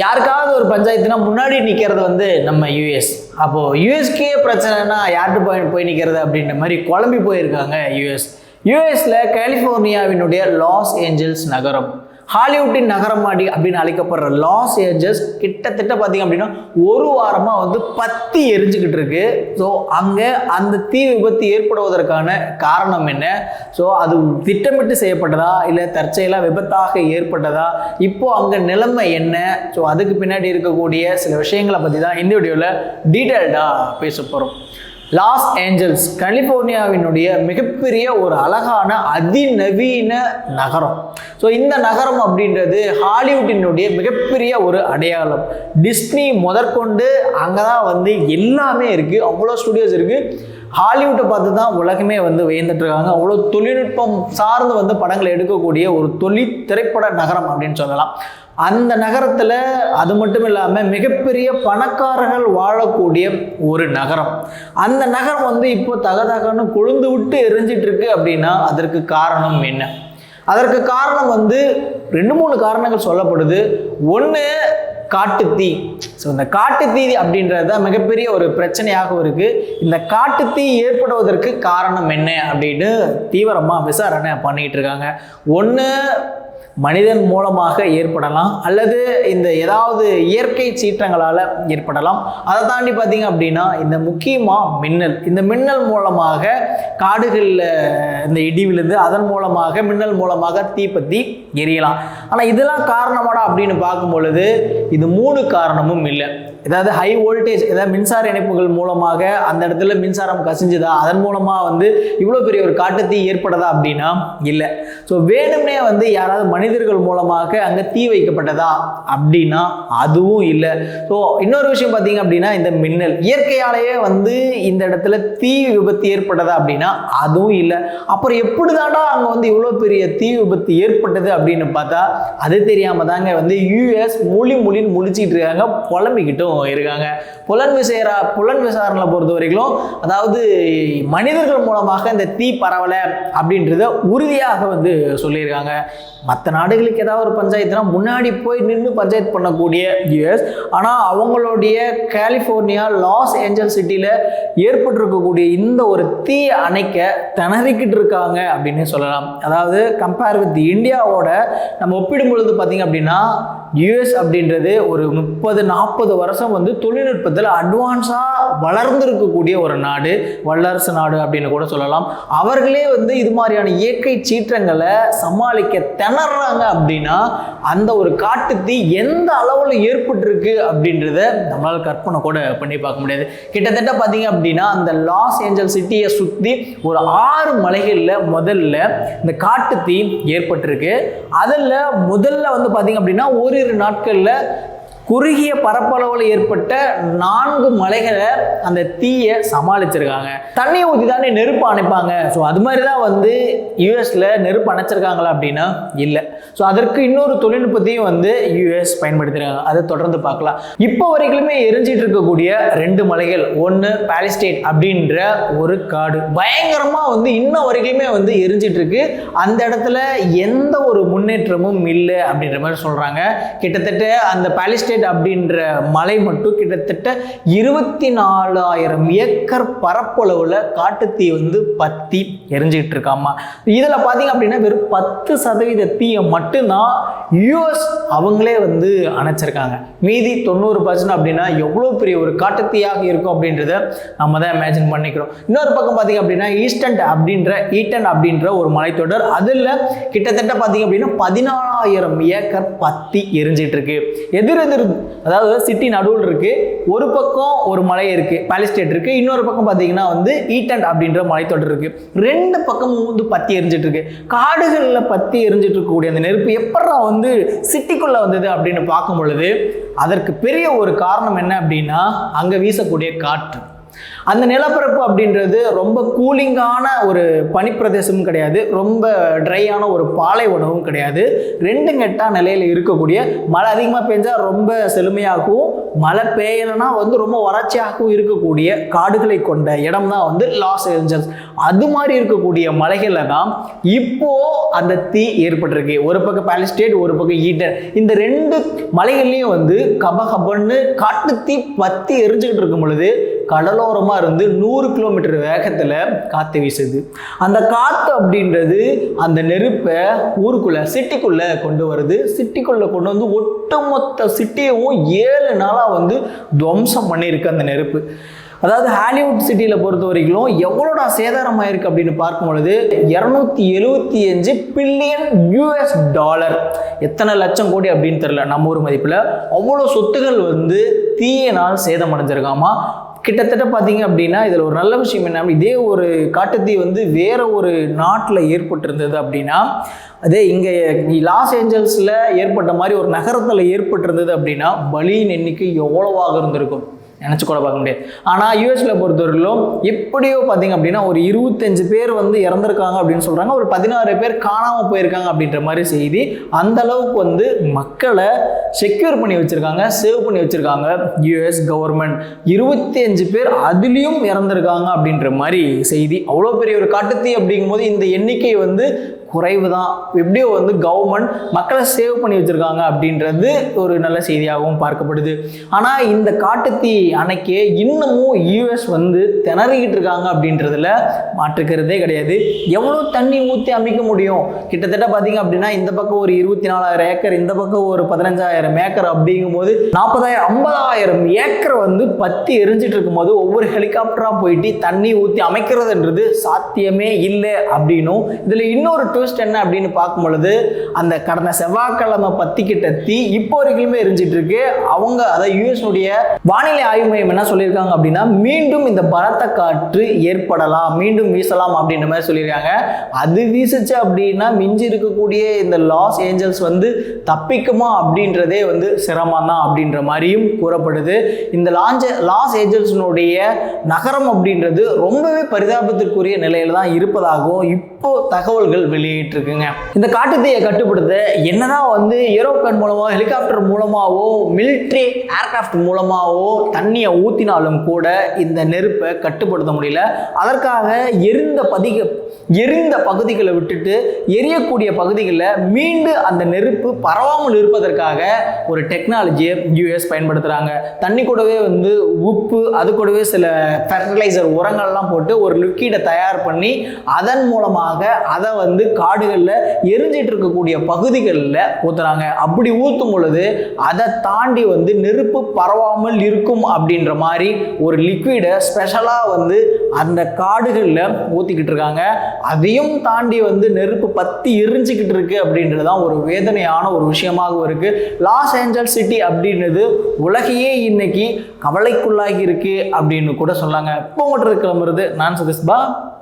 யாருக்காவது ஒரு பஞ்சாயத்துனா முன்னாடி நிற்கிறது வந்து நம்ம யூஎஸ் அப்போது யூஎஸ்கே பிரச்சனைனா யார்கிட்ட போய் போய் நிற்கிறது அப்படின்ற மாதிரி குழம்பி போயிருக்காங்க யூஎஸ் யூஎஸில் கலிஃபோர்னியாவினுடைய லாஸ் ஏஞ்சல்ஸ் நகரம். ஹாலிவுட்டின் நகரமாடி அப்படின்னு அழைக்கப்படுற லாஸ் ஏஞ்சல்ஸ் கிட்டத்தட்ட பார்த்தீங்க அப்படின்னா ஒரு வாரமாக வந்து பத்தி எரிஞ்சுக்கிட்டு இருக்கு. ஸோ அங்கே அந்த தீ விபத்து ஏற்படுவதற்கான காரணம் என்ன? ஸோ அது திட்டமிட்டு செய்யப்பட்டதா? இல்லை தற்செயலாக விபத்தாக ஏற்பட்டதா? இப்போ அங்கே நிலைமை என்ன? ஸோ அதுக்கு பின்னாடி இருக்கக்கூடிய சில விஷயங்களை பற்றி தான் இந்த வீடியோவில் டீட்டெயில்டாக பேச போகிறோம் லாஸ் ஏஞ்சல்ஸ் கலிஃபோர்னியாவினுடைய மிகப்பெரிய ஒரு அழகான அதிநவீன நகரம். ஸோ இந்த நகரம் அப்படின்றது ஹாலிவுட்டினுடைய மிகப்பெரிய ஒரு அடையாளம். டிஸ்னி முதற்கொண்டு அங்கே தான் வந்து எல்லாமே இருக்குது அவ்வளோ ஸ்டுடியோஸ் இருக்குது ஹாலிவுட்டை பார்த்து தான் உலகமே வந்து வியந்துட்டு இருக்காங்க அவ்வளோ தொழில்நுட்பம் சார்ந்து வந்து படங்களை எடுக்கக்கூடிய ஒரு தொழில் திரைப்பட நகரம் அப்படின்னு சொல்லலாம். அந்த நகரத்தில் அது மட்டும் இல்லாமல் மிகப்பெரிய பணக்காரர்கள் வாழக்கூடிய ஒரு நகரம். அந்த நகரம் வந்து இப்போ தகதகன்னு கொழுந்து விட்டு எரிஞ்சிட்டு இருக்கு அப்படின்னா அதற்கு காரணம் என்ன? அதற்கு காரணம் வந்து ரெண்டு மூணு காரணங்கள் சொல்லப்படுது. ஒன்று காட்டுத்தீ ஸோ இந்த காட்டுத்தீ அப்படின்றது தான் மிகப்பெரிய ஒரு பிரச்சனையாகவும் இருக்குது இந்த காட்டுத்தீ ஏற்படுவதற்கு காரணம் என்ன அப்படின்னு தீவிரமாக விசாரணை பண்ணிகிட்டு இருக்காங்க. ஒன்று மனிதன் மூலமாக ஏற்படலாம் அல்லது இந்த ஏதாவது இயற்கை சீற்றங்களால் ஏற்படலாம். அதை தாண்டி பார்த்தீங்க அப்படின்னா இந்த முக்கியமாக மின்னல். இந்த மின்னல் மூலமாக காடுகளில் இந்த இடி விழுந்து அதன் மூலமாக மின்னல் மூலமாக தீப்பத்தி எரியலாம். ஆனால் இதெல்லாம் காரணமாடா அப்படின்னு பார்க்கும் பொழுது இது மூணு காரணமும் இல்லை. ஏதாவது ஹை வோல்டேஜ் ஏதாவது மின்சார இணைப்புகள் மூலமாக அந்த இடத்துல மின்சாரம் கசிஞ்சுதா? அதன் மூலமாக வந்து இவ்வளோ பெரிய ஒரு காட்டுத்தீ ஏற்படுதா அப்படின்னா இல்லை. ஸோ வேணும்னே வந்து யாராவது மனிதர்கள் மூலமாக அங்கே தீ வைக்கப்பட்டதா? அப்படின்னா அதுவும் இல்லை. ஸோ இன்னொரு விஷயம் பார்த்தீங்க அப்படின்னா இந்த மின்னல். இயற்கையாலேயே வந்து இந்த இடத்துல தீ விபத்து ஏற்பட்டதா அப்படின்னா அதுவும் இல்லை. அப்புறம் எப்படி தாண்டா அங்கே வந்து இவ்வளோ பெரிய தீ விபத்து ஏற்பட்டது அப்படின்னு பார்த்தா அது தெரியாமல் தாங்க வந்து யூஎஸ் மொழி மொழின்னு முழிச்சிட்டு இருக்காங்க புலம்பிக்கிட்டும் இருக்காங்க. புலன் விசாரா புலன் விசாரணை பொறுத்த வரைக்கும் அதாவது மனிதர்கள் மூலமாக இந்த தீ பரவலை அப்படின்றத உறுதியாக வந்து சொல்லியிருக்காங்க. மற்ற நாடுகளுக்கு ஏதாவது ஒரு பஞ்சாயத்துனா முன்னாடி போய் நின்று பஞ்சாயத்து பண்ணக்கூடிய யூஎஸ் ஆனால் அவங்களுடைய கலிஃபோர்னியா லாஸ் ஏஞ்சல் சிட்டியில் ஏற்பட்டிருக்கக்கூடிய இந்த ஒரு தீ அணைக்க திணறிக்கிட்டு இருக்காங்க அப்படின்னு சொல்லலாம். அதாவது கம்பேர் வித் இந்தியாவோட நம்ம ஒப்பிடும் பொழுது பார்த்தீங்க அப்படின்னா யூஎஸ் அப்படின்றது ஒரு முப்பது நாற்பது வருஷம் வந்து தொழில்நுட்பத்தில் அட்வான்ஸாக வளர்ந்துருக்கக்கூடிய ஒரு நாடு வல்லரசு நாடு அப்படின்னு கூட சொல்லலாம். அவர்களே வந்து இது மாதிரியான இயற்கை சீற்றங்களை சமாளிக்க திணறாங்க அப்படின்னா அந்த ஒரு காட்டுத்தீ எந்த அளவில் ஏற்பட்டிருக்கு அப்படின்றத நம்மளால் கற்பனை கூட பண்ணி பார்க்க முடியாது. கிட்டத்தட்ட பார்த்தீங்க அப்படின்னா அந்த லாஸ் ஏஞ்சல் சிட்டியை சுற்றி ஒரு ஆறு மலைகளில் முதல்ல இந்த காட்டுத்தீ ஏற்பட்டிருக்கு. அதில் முதல்ல வந்து பார்த்தீங்க அப்படின்னா ஒரு ஓரிரு நாட்களில் குறுகிய பரப்பளவில் ஏற்பட்ட நான்கு மலைகளை அந்த தீயை சமாளிச்சிருக்காங்க. தண்ணியை ஊற்றி தானே நெருப்பு அணைப்பாங்க. ஸோ அது மாதிரி தான் வந்து யூஎஸில் நெருப்பு அணைச்சிருக்காங்களா அப்படின்னா இல்லை. ஸோ அதற்கு இன்னொரு தொழில்நுட்பத்தையும் வந்து யூஎஸ் பயன்படுத்திருக்காங்க. அதை தொடர்ந்து பார்க்கலாம். இப்போ வரைக்குமே எரிஞ்சிட்டு இருக்கக்கூடிய ரெண்டு மலைகள் ஒன்று பாலிஸ்டேட் அப்படின்ற ஒரு காடு. பயங்கரமாக வந்து இன்ன வரைக்குமே வந்து எரிஞ்சிட்டு இருக்கு. அந்த இடத்துல எந்த ஒரு முன்னேற்றமும் இல்லை அப்படின்ற மாதிரி சொல்கிறாங்க கிட்டத்தட்ட அந்த பாலிஸ்டேட் அப்படின்ற மலை மட்டும் கிட்டத்தட்ட இருபத்தி நாலாயிரம் ஏக்கர் பரப்பளவில் காட்டுத்தீ வந்து பத்தி எரிஞ்சிட்டு இருக்காமா. இதில் பார்த்தீங்க அப்படின்னா வெறும் பத்து சதவீத தீயை மட்டும்தான் யூஎஸ் அவங்களே வந்து அணைச்சிருக்காங்க. மீதி தொண்ணூறு பர்சன்ட் அப்படின்னா எவ்வளோ பெரிய ஒரு காட்டுத்தீயாக இருக்கும் அப்படின்றத நம்ம தான் இமேஜின் பண்ணிக்கிறோம். இன்னொரு பக்கம் பார்த்தீங்க அப்படின்னா ஈஸ்டன்ட் அப்படின்ற ஈட்டன் அப்படின்ற ஒரு மலைத்தொடர். அதில் கிட்டத்தட்ட பார்த்தீங்க அப்படின்னா பதினாலாயிரம் ஏக்கர் பத்தி எரிஞ்சிட்டு இருக்கு. எதிர் எதிர் அதாவது சிட்டி நடுவில் இருக்கு. ஒரு பக்கம் ஒரு மலை இருக்கு பாலிஸ்டேட் இருக்கு. இன்னொரு பக்கம் பார்த்தீங்கன்னா வந்து ஈட்டன் அப்படின்ற மலைத்தொடர் இருக்கு. ரெண்டு பக்கமும் வந்து பத்தி எரிஞ்சிட்டு இருக்கு. காடுகளில் பத்தி எரிஞ்சிட்டு இருக்கக்கூடிய அந்த நெருப்பு எப்படா வந்து சிட்டிக்குள்ள வந்தது அப்படின்னு பார்க்கும் பொழுது அதற்கு பெரிய ஒரு காரணம் என்ன அப்படின்னா அங்கே வீசக்கூடிய காற்று. அந்த நிலப்பரப்பு அப்படின்றது ரொம்ப கூலிங்கான ஒரு பனிப்பிரதேசமும் கிடையாது ரொம்ப ட்ரையான ஒரு பாலை உணவும் கிடையாது. ரெண்டு கெட்டா நிலையில் இருக்கக்கூடிய மழை அதிகமாக பெஞ்சால் ரொம்ப செழுமையாகவும் மழை பெய்யலைன்னா வந்து ரொம்ப வறட்சியாகவும் இருக்கக்கூடிய காடுகளை கொண்ட இடம் தான் வந்து லாஸ் ஏஞ்சல்ஸ் அது மாதிரி இருக்கக்கூடிய மலைகளில் தான் இப்போ அந்த தீ ஏற்பட்டிருக்கு. ஒரு பக்கம் பாலிஸ்டேட் ஒரு பக்கம் ஈட்டர் இந்த ரெண்டு மலைகள்லையும் வந்து கபகபன்னு காட்டு தீ பற்றி எரிஞ்சுக்கிட்டு இருக்கும் பொழுது கடலோரமாக இருந்து நூறு கிலோமீட்டர் வேகத்தில் காற்று வீசுது. அந்த காற்று அப்படின்றது அந்த நெருப்பை ஊருக்குள்ளே சிட்டிக்குள்ளே கொண்டு வருது. சிட்டிக்குள்ளே கொண்டு வந்து ஒட்டுமொத்த சிட்டியவும் ஏழு நாளாக வந்து துவம்சம் பண்ணியிருக்கு அந்த நெருப்பு. அதாவது ஹாலிவுட் சிட்டியில் பொறுத்த வரைக்கும் எவ்வளோடா சேதாரம் ஆயிருக்கு அப்படின்னு பார்க்கும் பொழுது இரநூத்தி எழுபத்தி அஞ்சு பில்லியன் யூஎஸ் டாலர். எத்தனை லட்சம் கோடி அப்படின்னு தெரில நம்ம ஊர் மதிப்பில். அவ்வளோ சொத்துகள் வந்து தீயினால் சேதம் அடைஞ்சிருக்காமா கிட்டத்தட்ட பார்த்தீங்க அப்படின்னா இதில் ஒரு நல்ல விஷயம் என்ன இதே ஒரு காட்டுத்தீ வந்து வேற ஒரு நாட்டில் ஏற்பட்டிருந்தது அப்படின்னா அதே இங்கே லாஸ் ஏஞ்சல்ஸில் ஏற்பட்ட மாதிரி ஒரு நகரத்தில் ஏற்பட்டிருந்தது அப்படின்னா பலியின் எண்ணிக்கை எவ்வளவாக இருந்திருக்கும்? நினச்சி கூட பார்க்க முடியாது. ஆனால் யூஎஸில் பொறுத்தவரையிலும் எப்படியோ பார்த்தீங்க அப்படின்னா ஒரு இருபத்தஞ்சு பேர் வந்து இறந்துருக்காங்க அப்படின்னு சொல்கிறாங்க ஒரு பதினாறு பேர் காணாமல் போயிருக்காங்க அப்படின்ற மாதிரி செய்தி. அந்த அளவுக்கு வந்து மக்களை செக்யூர் பண்ணி வச்சுருக்காங்க சேவ் பண்ணி வச்சுருக்காங்க யூஎஸ் கவர்மெண்ட் இருபத்தி அஞ்சு பேர் அதுலேயும் இறந்துருக்காங்க அப்படின்ற மாதிரி செய்தி. அவ்வளோ பெரிய ஒரு காட்டுத்தீ அப்படிங்கும்போது இந்த எண்ணிக்கை வந்து குறைவு தான் எப்படியோ வந்து கவர்மெண்ட் மக்களை சேவ் பண்ணி வச்சுருக்காங்க அப்படின்றது ஒரு நல்ல செய்தியாகவும் பார்க்கப்படுது. ஆனால் இந்த காட்டுத்தீ அன்னைக்கே இன்னமும் யூஎஸ் வந்து திணறிக்கிட்டு இருக்காங்க அப்படின்றதுல மாற்றுக்கிறதே கிடையாது. எவ்வளோ தண்ணி ஊற்றி அமைக்க முடியும்? கிட்டத்தட்ட பார்த்தீங்க அப்படின்னா இந்த பக்கம் ஒரு இருபத்தி நாலாயிரம் ஏக்கர் இந்த பக்கம் ஒரு பதினஞ்சாயிரம் ஏக்கர் அப்படிங்கும்போது நாற்பதாயிரம் ஐம்பதாயிரம் ஏக்கர் வந்து பத்தி எரிஞ்சிட்டு இருக்கும்போது ஒவ்வொரு ஹெலிகாப்டராக போயிட்டு தண்ணி ஊற்றி அமைக்கிறதுன்றது சாத்தியமே இல்லை அப்படின்னும். இதில் இன்னொரு ட்விஸ்ட் என்ன அப்படின்னு பார்க்கும் பொழுது அந்த கடந்த செவ்வாய்க்கிழமை பத்திக்கிட்ட தீ இப்போ வரைக்குமே எரிஞ்சிட்டு இருக்கு. அவங்க அதாவது யூஎஸ்னுடைய வானிலை ஆய்வு மையம் என்ன சொல்லியிருக்காங்க அப்படின்னா மீண்டும் இந்த பலத்த காற்று ஏற்படலாம் மீண்டும் வீசலாம் அப்படின்ற மாதிரி சொல்லியிருக்காங்க. அது வீசுச்சு அப்படின்னா மிஞ்சி இருக்கக்கூடிய இந்த லாஸ் ஏஞ்சல்ஸ் வந்து தப்பிக்குமா அப்படின்றதே வந்து சிரமம் தான் அப்படின்ற மாதிரியும் கூறப்படுது. இந்த லாஞ்ச லாஸ் ஏஞ்சல்ஸினுடைய நகரம் அப்படின்றது ரொம்பவே பரிதாபத்திற்குரிய நிலையில தான் இருப்பதாகவும் இப்போ தகவல்கள் வெளியிட்டிருக்குங்க. இந்த காட்டுத்தீயை கட்டுப்படுத்த என்னதான் வந்து ஏரோப்ளேன் மூலமாக ஹெலிகாப்டர் மூலமாகவோ மிலிட்ரி ஏர்கிராஃப்ட் மூலமாகவோ தண்ணியை ஊற்றினாலும் கூட இந்த நெருப்பை கட்டுப்படுத்த முடியல. அதற்காக எரிந்த பதிக எரிந்த பகுதிகளை விட்டுட்டு எரியக்கூடிய பகுதிகளில் மீண்டும் அந்த நெருப்பு பரவாமல் இருப்பதற்காக ஒரு டெக்னாலஜியை யூஎஸ் பயன்படுத்துகிறாங்க தண்ணி கூடவே வந்து உப்பு அது கூடவே சில ஃபெர்டிலைசர் உரங்கள்லாம் போட்டு ஒரு லிக்விடை தயார் பண்ணி அதன் மூலமாக அதை வந்து காடுகளில் எரிஞ்சிட்டு இருக்கக்கூடிய பகுதிகளில் ஊற்றுறாங்க அப்படி ஊற்றும் பொழுது அதை தாண்டி வந்து நெருப்பு பரவாமல் இருக்கும் அப்படின்ற மாதிரி ஒரு லிக்விடை ஸ்பெஷலாக வந்து அந்த காடுகளில் ஊற்றிக்கிட்டு இருக்காங்க. அதையும் தாண்டி வந்து நெருப்பு பற்றி எரிஞ்சிக்கிட்டு இருக்கு அப்படின்றது தான் ஒரு வேதனையான ஒரு விஷயமாகவும் இருக்குது லாஸ் ஏஞ்சல் சிட்டி அப்படின்றது உலகையே இன்னைக்கு கவலைக்குள்ளாகி இருக்கு அப்படின்னு கூட சொல்லாங்க. இப்போ மட்டும் கிளம்புறது நான் சதீஷ்பா